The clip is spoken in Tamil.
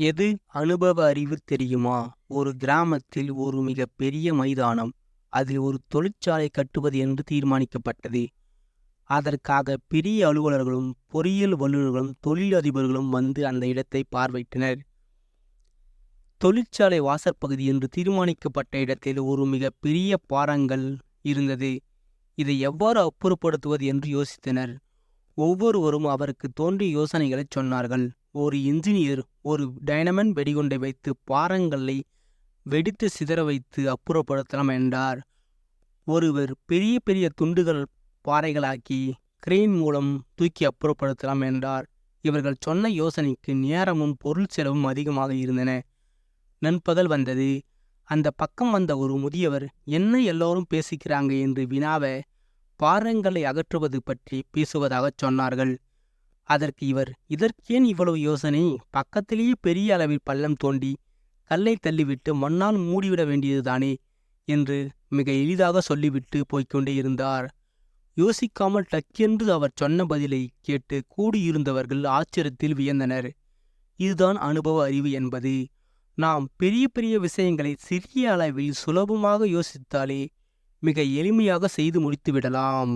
எது அனுபவ அறிவு தெரியுமா? ஒரு கிராமத்தில் ஒரு மிக பெரிய மைதானம் அதில் ஒரு தொழிற்சாலை கட்டுவது என்று தீர்மானிக்கப்பட்டது. அதற்காக பெரிய அலுவலர்களும் பொறியியல் வல்லுநர்களும் தொழிலதிபர்களும் வந்து அந்த இடத்தை பார்வையிட்டனர். தொழிற்சாலை வாசற்பகுதி என்று தீர்மானிக்கப்பட்ட இடத்தில் ஒரு மிக பெரிய பாறங்கள் இருந்தது. இதை எவ்வாறு அப்புறப்படுத்துவது என்று யோசித்தனர். ஒவ்வொருவரும் அவருக்கு தோன்றிய யோசனைகளை சொன்னார்கள். ஒரு இன்ஜினியர் ஒரு டைனமன் வெடிகுண்டை வைத்து பாறங்களை வெடித்து சிதற வைத்து அப்புறப்படுத்தலாம் என்றார். ஒருவர் பெரிய பெரிய துண்டுகள் பாறைகளாக்கி கிரெயின் மூலம் தூக்கி அப்புறப்படுத்தலாம் என்றார். இவர்கள் சொன்ன யோசனைக்கு நேரமும் பொருள் செலவும் அதிகமாக இருந்தன. நண்பகல் வந்தது. அந்த பக்கம் வந்த ஒரு முதியவர் என்ன எல்லோரும் பேசிக்கிறாங்க? என்று வினாவ பாறங்களை அகற்றுவது பற்றி பேசுவதாகச் சொன்னார்கள். அதற்கு இவர் இதற்கேன் இவ்வளவு யோசனை? பக்கத்திலேயே பெரிய அளவில் பள்ளம் தோண்டி கல்லை தள்ளிவிட்டு மண்ணால் மூடிவிட வேண்டியதுதானே? என்று மிக எளிதாக சொல்லிவிட்டு போய்க்கொண்டே இருந்தார். யோசிக்காமல் டக்கென்று அவர் சொன்ன பதிலை கேட்டு கூடியிருந்தவர்கள் ஆச்சரியத்தில் வியந்தனர். இதுதான் அனுபவ அறிவு என்பது. நாம் பெரிய பெரிய விஷயங்களை சிறிய அளவில் சுலபமாக யோசித்தாலே மிக எளிமையாக செய்து முடித்துவிடலாம்.